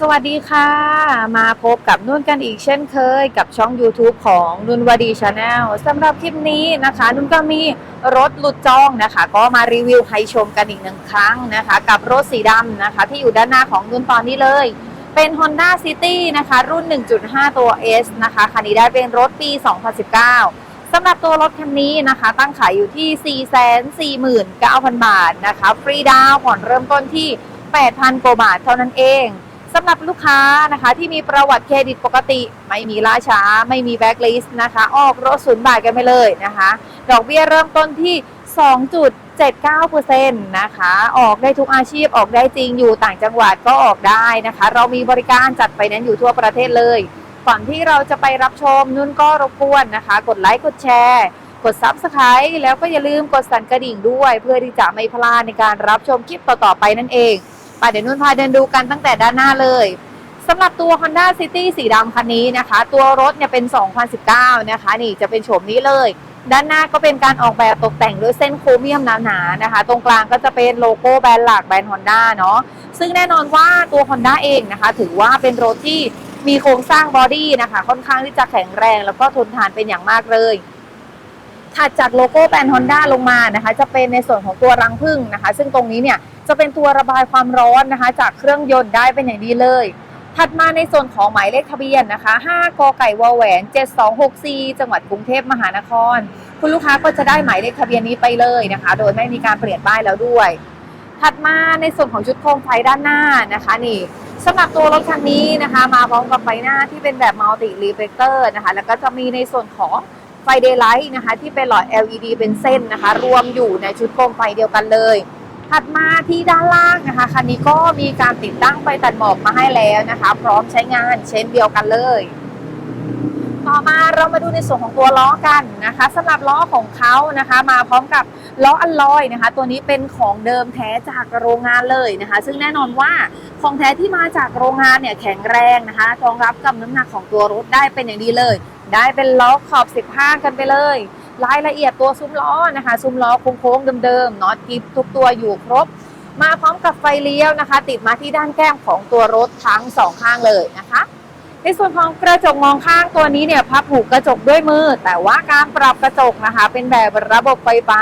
สวัสดีค่ะ มาพบกับนุ่นกันอีกเช่นเคย กับช่อง YouTube ของนุ่นวดีชาแนลสำหรับคลิปนี้นะคะ นุ่นก็มีรถหลุดจองนะคะ ก็มารีวิวให้ชมกันอีกหนึ่งครั้งนะคะ กับรถสีดำนะคะ ที่อยู่ด้านหน้าของนุ่นตอนนี้เลย เป็น Honda City นะคะ รุ่น 1.5 ตัว S นะคะคันนี้ได้เป็นรถปี 2019สำหรับตัวรถคันนี้นะคะ ตั้งขายอยู่ที่ 449,000 บาทนะคะฟรีดาวผ่อนเริ่มต้นที่ 8,000กว่าบาทเท่านั้นเอง สำหรับลูกค้านะคะที่มีประวัติเครดิตปกติ ไม่มีล่าช้า ไม่มีแบ็กลิสต์นะคะ ออกรถศูนย์บาทกันไปเลยนะคะ ดอกเบี้ยเริ่มต้นที่ 2.79%นะคะ ออกได้ทุกอาชีพออกได้จริงอยู่ต่างจังหวัดก็ออกได้นะคะ เรามีบริการจัดไฟแนนซ์อยู่ทั่วประเทศเลย ก่อนที่เราจะไปรับชมนุ่นก็รบกวนนะคะ กดไลค์กดแชร์กด Subscribe แล้วก็อย่าลืมกดสั่นกระดิ่งด้วย เพื่อที่จะไม่พลาดในการรับชมคลิปต่อๆไปนั่นเอง ไปเดี๋ยวนุ่นพาเดินดูกันตั้งแต่ด้านหน้าเลยสำหรับตัว Honda City สีดำคันนี้นะคะ ตัวรถเนี่ยเป็น 2019 นะคะ นี่จะเป็นโฉมนี้เลย ด้านหน้าก็เป็นการออกแบบตกแต่งด้วยเส้นโครเมียมหนาๆนะคะ ตรงกลางก็จะเป็นโลโก้แบรนด์หลักแบรนด์ Honda เนาะซึ่งแน่นอนว่าตัว Honda เองนะคะ ถือว่าเป็นรถที่มีโครงสร้างบอดี้นะคะ ค่อนข้างที่จะแข็งแรง แล้วก็ทนทานเป็นอย่างมากเลยถัดจากโลโก้แบรนด์ Honda ลงมานะคะ จะเป็นในส่วนของตัวรังผึ้งนะคะ ซึ่งตรงนี้เนี่ย จะเป็นตัวระบายความร้อนนะคะ จากเครื่องยนต์ได้เป็นอย่างดีเลย ถัดมาในส่วนของหมายเลขทะเบียนนะคะ 5 กไก่วแหวน 7264 จังหวัดกรุงเทพมหานคร คุณลูกค้าก็จะได้หมายเลขทะเบียนนี้ไปเลยนะคะ โดยไม่มีการเปลี่ยนป้ายแล้วด้วย ถัดมาในส่วนของชุดโคมไฟด้านหน้านะคะนี่สำหรับตัวรถคันนี้นะคะ มาพร้อมกับไฟหน้าที่เป็นแบบมัลติรีเฟลเตอร์นะคะ แล้วก็จะมีในส่วนของไฟเดย์ไลท์นะคะ ที่เป็นหลอด LED เป็นเส้นนะคะ รวมอยู่ในชุดโคมไฟเดียวกันเลย ถัดมาที่ด้านล่างนะคะคันนี้ก็มีการติดตั้งไฟตัดหมอกมาให้แล้วนะคะ พร้อมใช้งานเช่นเดียวกันเลย ต่อมาเรามาดูในส่วนของตัวล้อกันนะคะสำหรับล้อของเขานะคะ มาพร้อมกับล้ออัลลอยนะคะ ตัวนี้เป็นของเดิมแท้จากโรงงานเลยนะคะ ซึ่งแน่นอนว่าของแท้ที่มาจากโรงงานเนี่ยแข็งแรงนะคะรองรับกับน้ำหนักของตัวรถได้เป็นอย่างดีเลย ได้เป็นล้อขอบ 15 กันไปเลย รายละเอียดตัวซุ้มล้อนะคะซุ้มล้อโค้งๆเดิมๆน็อตกิฟทุกตัวอยู่ครบ มาพร้อมกับไฟเลี้ยวนะคะ ติดมาที่ด้านแก้มของตัวรถทั้งสองข้างเลยนะคะ ในส่วนของกระจกมองข้างตัวนี้เนี่ยพับผูกกระจกด้วยมือ แต่ว่าการปรับกระจกนะคะ เป็นแบบระบบไฟฟ้า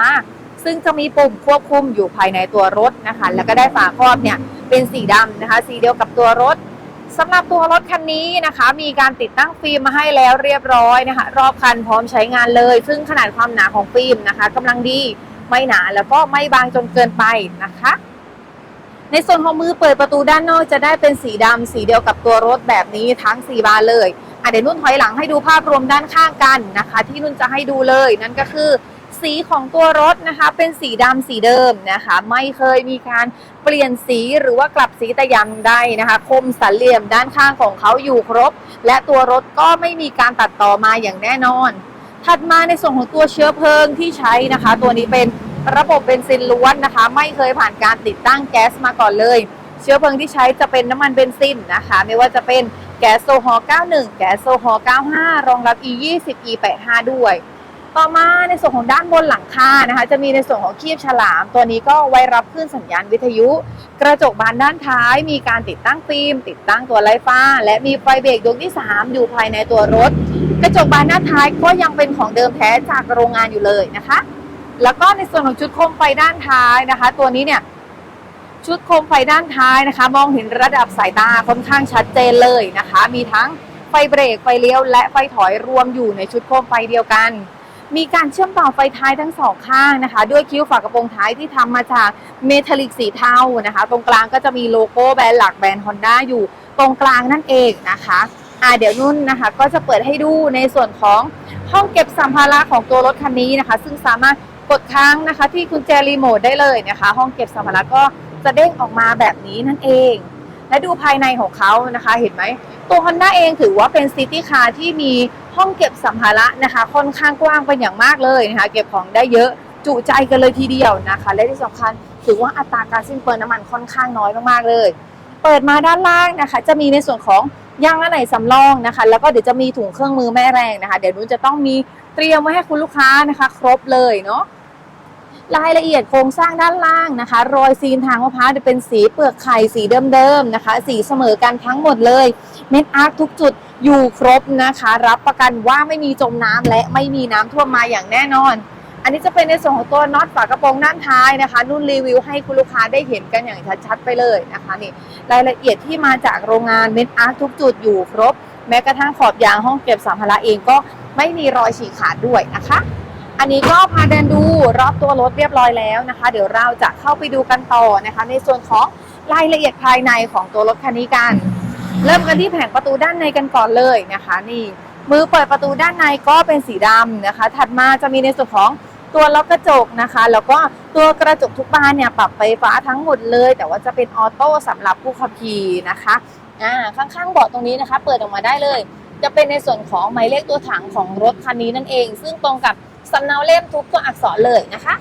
ซึ่งจะมีปุ่มควบคุมอยู่ภายในตัวรถนะคะ แล้วก็ได้ฝาครอบเนี่ยเป็นสีดำนะคะ สีเดียวกับตัวรถ สำหรับตัวรถคันนี้นะคะ มีการติดตั้งฟิล์มมาให้แล้วเรียบร้อยนะคะ รอบคันพร้อมใช้งานเลย ซึ่งขนาดความหนาของฟิล์มนะคะกำลังดีไม่หนาแล้วก็ไม่บางจนเกินไปนะคะ ในส่วนของมือเปิดประตูด้านนอกจะได้เป็นสีดำสีเดียวกับตัวรถแบบนี้ทั้ง 4 บานเลยอะเดี๋ยวนุ่นถอยหลังให้ดูภาพรวมด้านข้างกันนะคะ ที่นุ่นจะให้ดูเลยนั่นก็คือ สีของตัวรถนะคะ เป็นสีดำสีเดิมนะคะ ไม่เคยมีการเปลี่ยนสีหรือว่ากลับสีแต่ย่างใดนะคะ คมสันเหลี่ยมด้านข้างของเขาอยู่ครบ และตัวรถก็ไม่มีการตัดต่อมาอย่างแน่นอน ถัดมาในส่วนของตัวเชื้อเพลิงที่ใช้นะคะ ตัวนี้เป็นระบบเบนซินล้วนนะคะ ไม่เคยผ่านการติดตั้งแก๊สมาก่อนเลย เชื้อเพลิงที่ใช้จะเป็นน้ำมันเบนซินนะคะ ไม่ว่าจะเป็นแก๊สโซฮอล์91 แก๊สโซฮอล์95 รองรับ E20 E85 ด้วย ต่อมาในส่วนของด้านบนหลังคานะคะ จะมีในส่วนของคีบฉลาม ตัวนี้ก็ไว้รับคลื่นสัญญาณวิทยุ กระจกบานด้านท้าย มีการติดตั้งฟิล์ม ติดตั้งตัวไล่ฟ้า และมีไฟเบรกดวงที่ 3 อยู่ภายในตัวรถ กระจกบานหน้าท้ายก็ยังเป็นของเดิมแท้จากโรงงานอยู่เลยนะคะ แล้วก็ในส่วนของชุดโคมไฟด้านท้ายนะคะ ตัวนี้เนี่ยชุดโคมไฟด้านท้ายนะคะ มองเห็นระดับสายตาค่อนข้างชัดเจนเลยนะคะ มีทั้งไฟเบรกไฟเลี้ยว และไฟถอยรวมอยู่ในชุดโคมไฟเดียวกัน มีการเชื่อมต่อไฟท้ายทั้งสองข้างนะคะ ด้วยคิ้วฝากระโปรงท้ายที่ทำมาจากเมทัลลิกสีเทานะคะ ตรงกลางก็จะมีโลโก้แบรนด์หลักแบรนด์ Honda อยู่ตรงกลางนั่นเองนะคะอ่าเดี๋ยวนุ่นนะคะ ก็จะเปิดให้ดูในส่วนของห้องเก็บสัมภาระของตัวรถคันนี้นะคะ ซึ่งสามารถกดค้างนะคะ ที่กุญแจรีโมทได้เลยนะคะ ห้องเก็บสัมภาระก็จะเด้งออกมาแบบนี้นั่นเอง และดูภายในของเขานะคะเห็นไหมตัว Honda เองถือว่าเป็นซิตี้คาร์ที่มีห้องเก็บสัมภาระนะคะ ค่อนข้างกว้างเป็นอย่างมากเลยนะคะ เก็บของได้เยอะจุใจกันเลยทีเดียวนะคะ และที่สำคัญถือว่าอัตราการสิ้นเปลืองน้ำมันค่อนข้างน้อยมากๆเลย เปิดมาด้านล่างนะคะ จะมีในส่วนของยางอะไหล่สำรองนะคะ แล้วก็เดี๋ยวจะมีถุงเครื่องมือแม่แรงนะคะ เดี๋ยวนุ้นจะต้องมีเตรียมไว้ให้คุณลูกค้านะคะ ครบเลยเนาะ รายละเอียดโครงสร้างด้านล่างนะคะ รอยซีนทางมะพร้าวจะเป็นสีเปลือกไข่สีเดิมๆนะคะ สีเสมอกันทั้งหมดเลย เม็ดอาร์คทุกจุดอยู่ครบนะคะ รับประกันว่าไม่มีจมน้ำและไม่มีน้ำท่วมมาอย่างแน่นอน อันนี้จะเป็นในส่วนของตัวน็อตฝากระโปรงด้านท้ายนะคะนุ่นรีวิวให้คุณลูกค้าได้เห็นกันอย่างชัดๆไปเลยนะคะนี่รายละเอียดที่มาจากโรงงานเม็ดอาร์คทุกจุดอยู่ครบ แม้กระทั่งขอบยางห้องเก็บสัมภาระเองก็ไม่มีรอยฉีกขาดด้วยนะคะ อันนี้ก็พาเดินดูรอบตัวรถเรียบร้อยแล้วนะคะ เดี๋ยวเราจะเข้าไปดูกันต่อนะคะ ในส่วนของรายละเอียดภายในของตัวรถคันนี้กัน เริ่มกันที่แผงประตูด้านในกันก่อนเลยนะคะ นี่มือเปิดประตูด้านในก็เป็นสีดำนะคะ ถัดมาจะมีในส่วนของตัวล็อกกระจกนะคะ แล้วก็ตัวกระจกทุกบานเนี่ยปรับไฟฟ้าทั้งหมดเลย แต่ว่าจะเป็นออโต้สำหรับผู้ขับขี่นะคะอ่าข้างๆเบาะตรงนี้นะคะ เปิดออกมาได้เลย จะเป็นในส่วนของหมายเลขตัวถังของรถคันนี้นั่นเอง ซึ่งตรงกับ สำเนาเล่มทุกตัวอักษรเลยนะคะ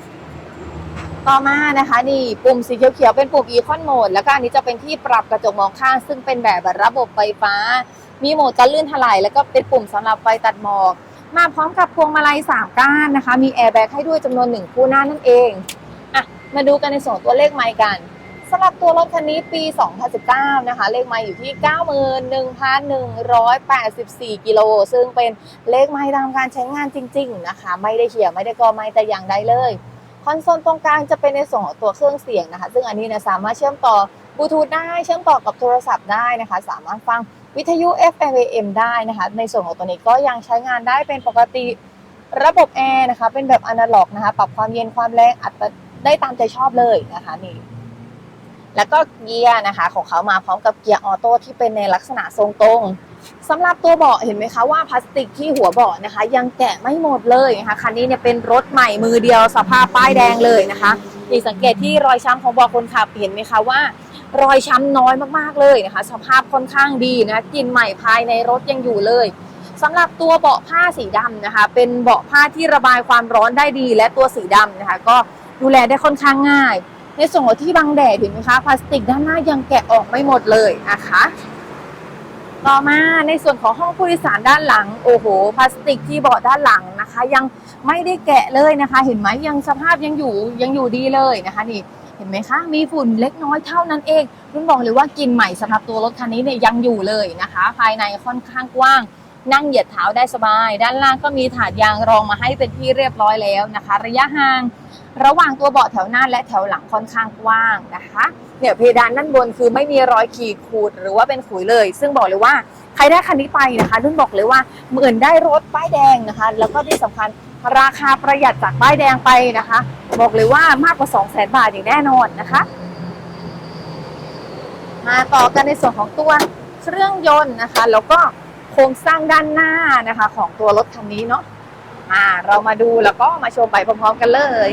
ต่อมานะคะนี่ปุ่มสีเขียวๆเป็นปุ่ม Econ Mode แล้วก็อันนี้จะเป็นที่ปรับกระจกมองข้าง ซึ่งเป็นแบบระบบไฟฟ้า มีโหมดกันลื่นถลายแล้วก็เป็นปุ่มสำหรับไฟตัดหมอก มาพร้อมกับพวงมาลัย3ก้านนะคะ มีแอร์แบ็กให้ด้วยจำนวนหนึ่งคู่หน้านั่นเองอะมาดูกันในส่วนตัวเลขไมล์กัน สำหรับตัวรถคันนี้ปี 2019 นะคะ เลขไมล์อยู่ที่ 91,184 กิโล ซึ่งเป็นเลขไมล์ตามการใช้งานจริง ๆ นะคะ ไม่ได้เขี่ยนไม่ได้กอไมล์แต่อย่างใดเลย คอนโซลตรงกลางจะเป็นในส่วนของตัวเครื่องเสียงนะคะ ซึ่งอันนี้เนะสามารถเชื่อมต่อบลูทูธได้ เชื่อมต่อกับโทรศัพท์ได้นะคะ สามารถฟังวิทยุ FM AM ได้นะคะ ในส่วนของตัวนี้ก็ยังใช้งานได้เป็นปกติ ระบบแอร์นะคะ เป็นแบบอนาล็อกนะคะ ปรับความเย็นความแรงอัตได้ตามใจชอบเลยนะคะนี่ แล้วก็เกียร์นะคะของเขามาพร้อมกับเกียร์ออโต้ที่เป็นในลักษณะทรงตรงสำหรับตัวเบาะเห็นไหมคะว่าพลาสติกที่หัวเบาะนะคะ ยังแกะไม่หมดเลยนะคะคันนี้เนี่ยเป็นรถใหม่มือเดียวสภาพป้ายแดงเลยนะคะนี่สังเกตที่รอยช้ำของเบาะคนขับเห็นไหมคะว่า รอยช้ำน้อยมากๆเลยนะคะ สภาพค่อนข้างดีนะกลินใหม่ภายในรถยังอยู่เลยสำหรับตัวเบาะผ้าสีดำนะคะ เป็นเบาะผ้าที่ระบายความร้อนได้ดี และตัวสีดำนะคะ ก็ดูแลได้ค่อนข้างง่าย ในส่วนของที่บังแดดเห็นไหมคะพลาสติกด้านหน้ายังแกะออกไม่หมดเลยนะคะ ต่อมาในส่วนของห้องผู้โดยสารด้านหลังโอ้โหพลาสติกที่เบาะด้านหลังนะคะ ยังไม่ได้แกะเลยนะคะ เห็นไหมยังสภาพยังอยู่ยังอยู่ดีเลยนะคะนี่เห็นไหมคะ มีฝุ่นเล็กน้อยเท่านั้นเองรุ่นบอกเลยว่ากินใหม่สำหรับตัวรถคันนี้เนี่ยยังอยู่เลยนะคะ ภายในค่อนข้างกว้าง นั่งเหยียดเท้าได้สบาย ด้านล่างก็มีถาดยางรองมาให้เป็นที่เรียบร้อยแล้วนะคะ ระยะห่าง ระหว่างตัวเบาะแถวหน้าและแถวหลังค่อนข้างกว้างนะคะเนี่ยเพดานด้านบนคือไม่มีรอยขีดขูดหรือว่าเป็นขุยเลย ซึ่งบอกเลยว่าใครได้คันนี้ไปนะคะนุ่นบอกเลยว่าเหมือนได้รถป้ายแดงนะคะ แล้วก็ที่สำคัญราคาประหยัดจากป้ายแดงไปนะคะ บอกเลยว่ามากกว่า 2 0 0 0 0 0 บาทอย่างแน่นอนนะคะมาต่อกันในส่วนของตัวเครื่องยนต์นะคะ แล้วก็ โครงสร้างด้านหน้านะคะ ของตัวรถคันนี้เนาะมาเรามาดูแล้วก็มาชมไปพร้อมๆกันเลย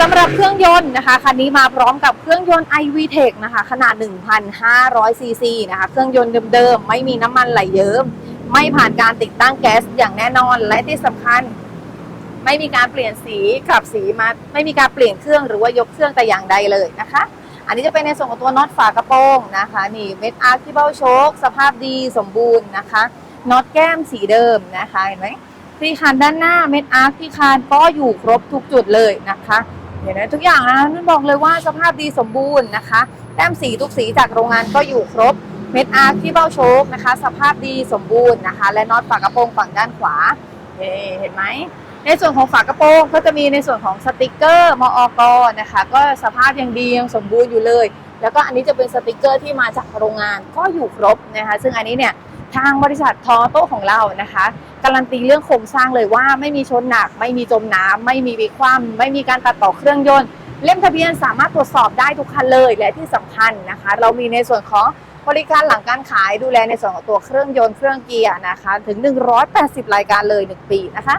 สำหรับเครื่องยนต์นะคะคันนี้มาพร้อมกับเครื่องยนต์ iVTEC นะคะขนาด 1,500ซีซีนะคะเครื่องยนต์เดิมๆ ไม่มีน้ำมันไหลเยิ้ม ไม่ผ่านการติดตั้งแก๊สอย่างแน่นอนและที่สำคัญ ไม่มีการเปลี่ยนสีขับสีมาไม่มีการเปลี่ยนเครื่องหรือว่ายกเครื่องแต่อย่างใดเลยนะคะ อันนี้จะเป็นในส่วนของตัวน็อตฝากระโปรงนะคะนี่เม็ดอาร์คที่เบ้าโชคสภาพดีสมบูรณ์นะคะน็อตแก้มสีเดิมนะคะเห็นไหมที่คานด้านหน้าเม็ดอาร์คที่คานก็อยู่ครบทุกจุดเลยนะคะเห็นไหมทุกอย่างนะนุ่นบอกเลยว่าสภาพดีสมบูรณ์นะคะแต้มสีทุกสีจากโรงงานก็อยู่ครบเม็ดอาร์คที่เบ้าโชคนะคะ สภาพดีสมบูรณ์นะคะ และน็อตฝากระโปรงฝั่งด้านขวาเห็นไหม ในส่วนของฝากระโปรงก็จะมีในส่วนของสติกเกอร์มอกนะคะ ก็สภาพยังดียังสมบูรณ์อยู่เลย แล้วก็อันนี้จะเป็นสติกเกอร์ที่มาจากโรงงานก็อยู่ครบนะคะ ซึ่งอันนี้เนี่ยทางบริษัททอโต้ของเรานะคะ การันตีเรื่องโครงสร้างเลยว่าไม่มีชนหนัก ไม่มีจมน้ำไม่มีวิคว่ำไม่มีการตัดต่อเครื่องยนต์ เล่มทะเบียนสามารถตรวจสอบได้ทุกคันเลยและที่สำคัญนะคะ เรามีในส่วนของบริการหลังการขายดูแลในส่วนของตัวเครื่องยนต์เครื่องเกียร์นะคะ ถึง 180 รายการเลย 1 ปีนะคะ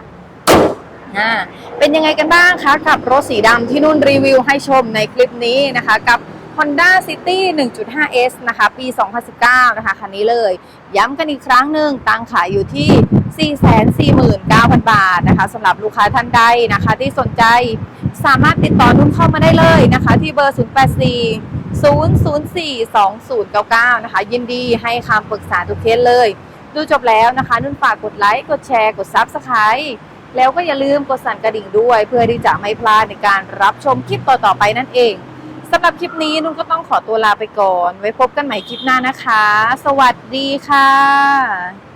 อ่าเป็นยังไงกันบ้างคะกับรถสีดำที่นุ่นรีวิวให้ชมในคลิปนี้นะคะกับ Honda City 1.5S นะคะ ปี 2019 นะคะ คันนี้เลย ย้ำกันอีกครั้งหนึ่งตังขายอยู่ที่ 449,000 บาทนะคะสำหรับลูกค้าท่านใดนะคะที่สนใจสามารถติดต่อนุ่นเข้ามาได้เลยนะคะ ที่เบอร์ 084 004 2099 นะคะ ยินดีให้คำปรึกษาทุกเคสเลย ดูจบแล้วนะคะ นุ่นฝากกดไลค์ กดแชร์ กด Subscribe แล้วก็อย่าลืมกดสั่นกระดิ่งด้วย เพื่อที่จะไม่พลาดในการรับชมคลิปต่อๆไปนั่นเองสำหรับคลิปนี้นุ่นก็ต้องขอตัวลาไปก่อน ไว้พบกันใหม่คลิปหน้านะคะ สวัสดีค่ะ